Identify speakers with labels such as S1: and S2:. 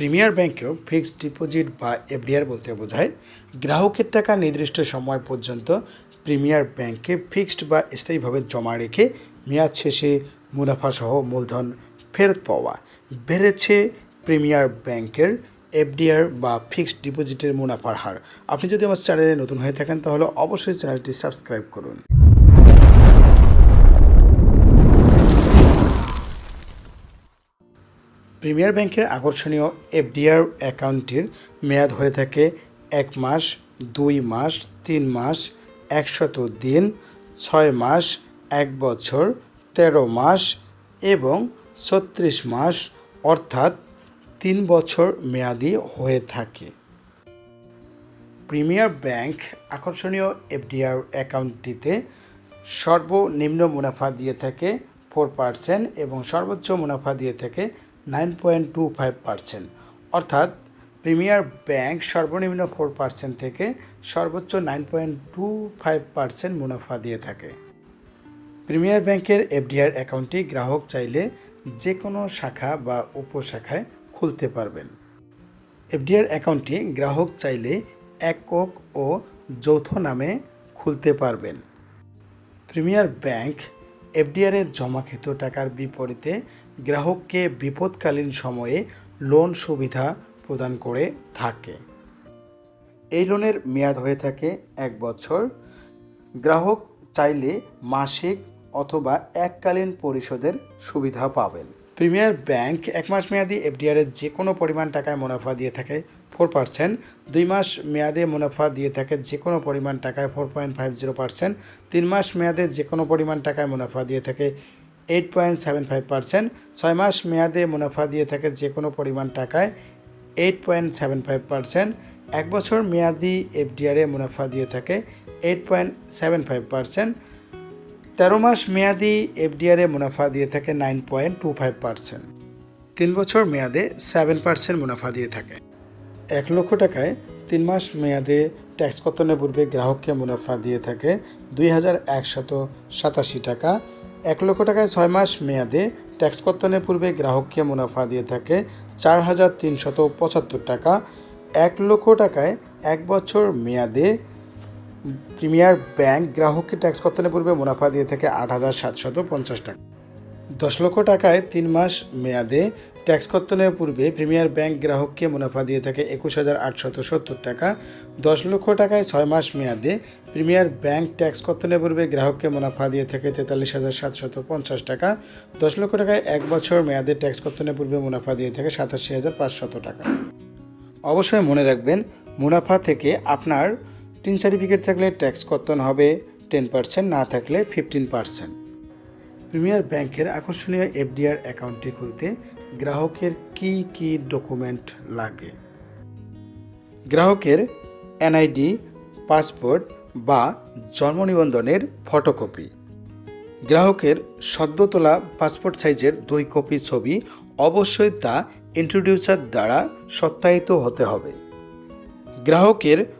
S1: Premier ব্যাংকেও fixed deposit বা FDR বলতে বোঝায়। গ্রাহকের টাকা নির্দিষ্ট সময় পর্যন্ত প্রিমিয়ার ব্যাংকে ফিক্সড বা স্থায়ীভাবে জমা রেখে মেয়াদ শেষে মুনাফাসহ মূলধন ফেরত পাওয়া। বেড়েছে প্রিমিয়ার ব্যাংকের এফডিআর বা ফিক্সড ডিপোজিটের মুনাফার হার। আপনি যদি আমার চ্যানেলে নতুন হয়ে থাকেন তাহলে অবশ্যই চ্যানেলটি সাবস্ক্রাইব করুন। প্রিমিয়ার ব্যাংকের আকর্ষণীয় এফডিআর অ্যাকাউন্টটির মেয়াদ হয়ে থাকে এক মাস, দুই মাস, তিন মাস, একশত দিন, ছয় মাস, এক বছর, তেরো মাস এবং ছত্রিশ মাস, অর্থাৎ তিন বছর মেয়াদি হয়ে থাকে। প্রিমিয়ার ব্যাংক আকর্ষণীয় এফডিআর অ্যাকাউন্টটিতে সর্বনিম্ন মুনাফা দিয়ে থাকে ফোর পার্সেন্ট এবং সর্বোচ্চ মুনাফা দিয়ে থাকে nine point two five percent. অর্থাৎ প্রিমিয়ার ব্যাংক সর্বনিম্ন ফোর পার্সেন্ট থেকে সর্বোচ্চ nine point two five percent মুনাফা দিয়ে থাকে। প্রিমিয়ার ব্যাংকের এফডিআর অ্যাকাউন্টটি গ্রাহক চাইলে যে কোনো শাখা বা উপশাখায় খুলতে পারবেন। এফডিআর অ্যাকাউন্টটি গ্রাহক চাইলে একক ও যৌথ নামে খুলতে পারবেন। প্রিমিয়ার ব্যাংক এফডিআরের জমাকৃত টাকার বিপরীতে গ্রাহককে বিপদকালীন সময়ে লোন সুবিধা প্রদান করে থাকে। এই লোনের মেয়াদ হয়ে থাকে এক বছর। গ্রাহক চাইলে মাসিক অথবা এককালীন পরিশোধের সুবিধা পাবেন। প্রিমিয়ার ব্যাংক এক মাস মেয়াদি এফডিআরের যে কোনো পরিমাণ টাকায় মুনাফা দিয়ে থাকে ফোর পার্সেন্ট দুই মাস মেয়াদে মুনাফা দিয়ে থাকে যে কোনো পরিমাণ টাকায় four point five zero percent তিন মাস মেয়াদে যে কোনো পরিমাণ টাকায় মুনাফা দিয়ে থাকে eight point seven five percent ছয় মাস মেয়াদে মুনাফা দিয়ে থাকে যে কোনো পরিমাণ টাকায় eight point seven five percent এক বছর মেয়াদি এফডিআরে মুনাফা দিয়ে থাকে eight point seven five percent তেরো মাস মেয়াদি এফডিআরে মুনাফা দিয়ে থাকে nine point two five percent. তিন বছর মেয়াদে সেভেন পার্সেন্ট মুনাফা দিয়ে থাকে। এক লক্ষ টাকায় তিন মাস মেয়াদে ট্যাক্স কর্তনের পূর্বে গ্রাহককে মুনাফা দিয়ে থাকে? দুই হাজার একশত সাতাশি টাকা। এক লক্ষ টাকায় ছয় মাস মেয়াদে ট্যাক্স কর্তনের পূর্বে গ্রাহককে মুনাফা দিয়ে থাকে? চার হাজার তিনশত পঁচাত্তর টাকা। এক লক্ষ টাকায় এক বছর মেয়াদে প্রিমিয়ার ব্যাংক গ্রাহককে ট্যাক্স কর্তনের পূর্বে মুনাফা দিয়ে থাকে আট হাজার সাতশত পঞ্চাশ টাকা। দশ লক্ষ টাকায় তিন মাস মেয়াদে ট্যাক্স কর্তনের পূর্বে প্রিমিয়ার ব্যাংক গ্রাহককে মুনাফা দিয়ে থাকে একুশ হাজার আটশত সত্তর টাকা। দশ লক্ষ টাকায় ছয় মাস মেয়াদে প্রিমিয়ার ব্যাংক ট্যাক্স কর্তনের পূর্বে গ্রাহককে মুনাফা দিয়ে থাকে তেতাল্লিশ হাজার সাতশত পঞ্চাশ টাকা। দশ লক্ষ টাকায় এক বছর মেয়াদে ট্যাক্স কর্তনের পূর্বে মুনাফা দিয়ে থাকে সাতাশি হাজার পাঁচশত টাকা। অবশ্যই মনে রাখবেন, মুনাফা থেকে আপনার টিন সার্টিফিকেট থাকলে ট্যাক্স কর্তন হবে টেন পার্সেন্ট না থাকলে ফিফটিন পার্সেন্ট প্রিমিয়ার ব্যাংকের আকর্ষণীয় এফডিআর অ্যাকাউন্টটি খুলতে গ্রাহকের কি কি ডকুমেন্ট লাগে? গ্রাহকের এনআইডি পাসপোর্ট বা জন্ম নিবন্ধনের ফটোকপি গ্রাহকের সদ্য তোলা পাসপোর্ট সাইজের দুই কপি ছবি অবশ্যই তা ইন্ট্রোডিউসার দ্বারা সত্যায়িত হতে হবে। গ্রাহকের